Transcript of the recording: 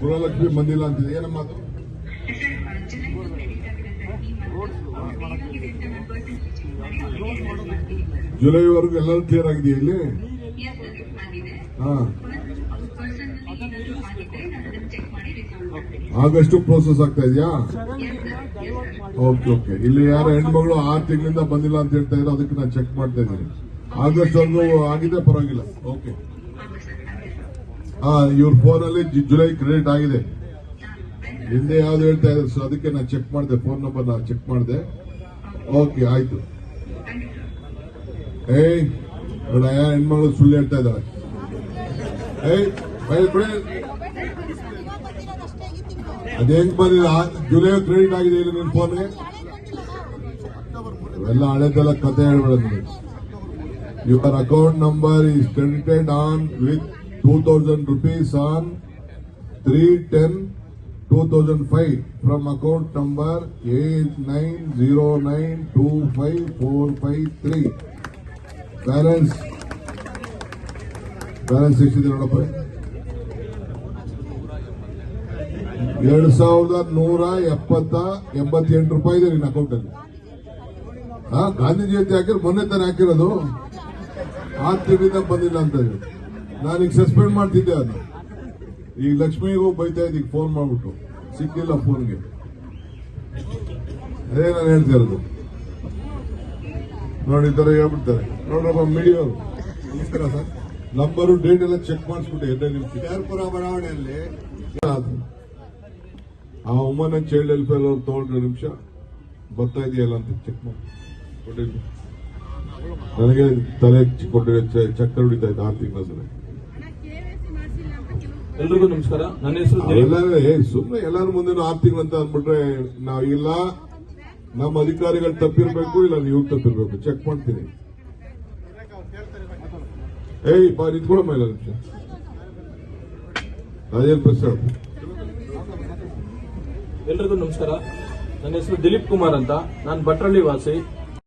ಗೃಹಲಕ್ಷ್ಮಿ ಬಂದಿಲ್ಲ ಅಂತಿದೆ. ಏನಮ್ಮ ಅದು? ಜುಲೈವರೆಗೂ ಎಲ್ಲರೂ ಕ್ಲಿಯರ್ ಆಗಿದೆಯಾ ಇಲ್ಲಿ? ಆಗಸ್ಟ್ ಪ್ರೋಸೆಸ್ ಆಗ್ತಾ ಇದೆಯಾ? ಓಕೆ ಓಕೆ ಇಲ್ಲಿ ಯಾರ ಹೆಣ್ಮಗಳು ಆರು ತಿಂಗಳಿಂದ ಬಂದಿಲ್ಲ ಅಂತ ಹೇಳ್ತಾ ಇದ್ರು ಅದಕ್ಕೆ ನಾನು ಚೆಕ್ ಮಾಡ್ತಾ ಇದ್ದೀನಿ. ಆಗಸ್ಟ್ ಒಂದು ಆಗಿದೆ, ಪರವಾಗಿಲ್ಲ. ಓಕೆ ಇವ್ರ ಫೋನ್ ಅಲ್ಲಿ ಜುಲೈ ಕ್ರೆಡಿಟ್ ಆಗಿದೆ. ಹಿಂದೆ ಯಾವ್ದು ಹೇಳ್ತಾ ಇದ್ರು ಸೊ ಅದಕ್ಕೆ ನಾನು ಚೆಕ್ ಮಾಡಿದೆ ಫೋನ್ ನಂಬರ್ ನಾನು ಚೆಕ್ ಮಾಡಿದೆ. ಓಕೆ ಆಯ್ತು. ಏಯ್ ಹೆಣ್ಮಗಳು ಸುಳ್ಳು ಹೇಳ್ತಾ ಇದ್ದಾರೆ ಏಯ್ ಬಿಡಿ ಅದೇ ಹೆಂಗ್ ಜುಲೈ ಕ್ರೆಡಿಟ್ ಆಗಿದೆ ಇಲ್ಲಿ ನಿನ್ ಫೋನ್ಗೆ ಇವೆಲ್ಲ ಹಳೆದೆಲ್ಲ ಕತೆ ಹೇಳ್ಬೇಡ your account number is credited on with 2000 rupees on 310-2005 from account number 8909254553. Balance balance ಎಷ್ಟಿದೆ ನೋಡಪ್ಪ. ಎರಡು ಸಾವಿರದ ನೂರ ಎಪ್ಪತ್ತ ಎಂಬತ್ತೆಂಟು ರೂಪಾಯಿ ಇದೆ ನಿನ್ನ ಅಕೌಂಟ್ ಅಲ್ಲಿ. ಹಾ ಗಾಂಧಿ ಜಯಂತಿ ಹಾಕಿದ್ರೆ ಮೊನ್ನೆ ತಾನೇ ಹಾಕಿರೋದು. ಆ ತಿಂಗಳಿಂದ ಬಂದಿಲ್ಲ ಅಂತ ಹೇಳಿ. ನಾನೀಗ ಸಸ್ಪೆಂಡ್ ಮಾಡ್ತಿದ್ದೆ ಅದು ಈಗ ಲಕ್ಷ್ಮಿಗೂ ಬೈತಾ ಇದ್ದೀಗ ಫೋನ್ ಮಾಡ್ಬಿಟ್ಟು. ಸಿಕ್ಕಿಲ್ಲ ಫೋನ್ಗೆ ಅದೇ ನಾನು ಹೇಳ್ತಾ ಇರೋದು. ನೋಡಿ ಈ ತರ ಹೇಳ್ಬಿಡ್ತಾರೆ. ನೋಡ್ರಪ್ಪ ಮೀಡಿಯೋ ನಮಸ್ಕಾರ ಸರ್. ನಂಬರು ಡೇಟ್ ಎಲ್ಲ ಚೆಕ್ ಮಾಡಿಸ್ಬಿಟ್ಟು ಎಲ್ಲ ನಿಮಿಷ ಯಾರ್ಪುರ ಬಡಾವಣೆಯಲ್ಲಿ. ಆ ಅಂಡ್ ಚೈಲ್ಡ್ ವೆಲ್ಫೇರ್ ಅವ್ರು ತಗೊಂಡ್ರೆ ನಿಮಿಷ. ಬರ್ತಾ ಇದೆಯಲ್ಲ ಅಂತ ಚೆಕ್ ಮಾಡಿ. ನನಗೆ ತಲೆ ಕೊಟ್ಟಿರೋ ಚಕ್ಕರ್ ಹೊಡಿತಾ ಇದೆ ಆರು ತಿಂಗಳ ಸಲ ಎಲ್ರಿಗೂ ನಮಸ್ಕಾರ. ನನ್ನ ಹೆಸರು ಸುಮ್ಮನೆ ಎಲ್ಲಾರ ಮುಂದೆ ಆರು ತಿಂಗಳು ಅಂತ ಅಂದ್ಬಿಟ್ರೆ ನಾವಿಲ್ಲ ನಮ್ಮ ಅಧಿಕಾರಿಗಳು ತಪ್ಪಿರ್ಬೇಕು ಇಲ್ಲ ನೀವು ತಪ್ಪಿರ್ಬೇಕು. ಚೆಕ್ ಮಾಡ್ತೀನಿ. ಏಯ್ ಬಾ ನಿಂತ್ಕೊಳಮ್ಮ ಇಲ್ಲ ನಿಮಿಷ. ರಾಜೇಂದ್ರ ಪ್ರಸಾದ್. ಎಲ್ರಿಗೂ ನಮಸ್ಕಾರ. ನನ್ನ ಹೆಸರು ದಿಲೀಪ್ ಕುಮಾರ್ ಅಂತ. ನಾನು ಭಟ್ರಳ್ಳಿ ವಾಸಿ.